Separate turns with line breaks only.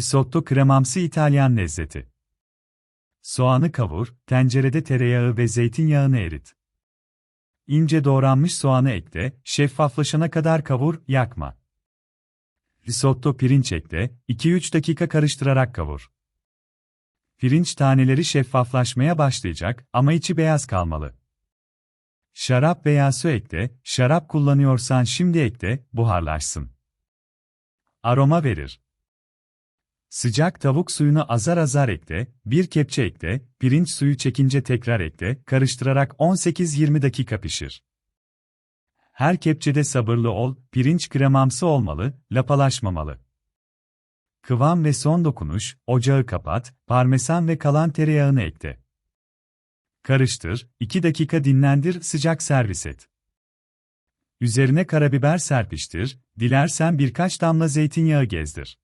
Risotto kremamsı İtalyan lezzeti. Soğanı kavur, tencerede tereyağı ve zeytinyağını erit. İnce doğranmış soğanı ekle, şeffaflaşana kadar kavur, yakma. Risotto pirinç ekle, 2-3 dakika karıştırarak kavur. Pirinç taneleri şeffaflaşmaya başlayacak ama içi beyaz kalmalı. Şarap veya su ekle, şarap kullanıyorsan şimdi ekle, buharlaşsın. Aroma verir. Sıcak tavuk suyunu azar azar ekle, bir kepçe ekle, pirinç suyu çekince tekrar ekle, karıştırarak 18-20 dakika pişir. Her kepçede sabırlı ol, pirinç kremamsı olmalı, lapalaşmamalı. Kıvam ve son dokunuş, ocağı kapat, parmesan ve kalan tereyağını ekle. Karıştır, 2 dakika dinlendir, sıcak servis et. Üzerine karabiber serpiştir, dilersen birkaç damla zeytinyağı gezdir.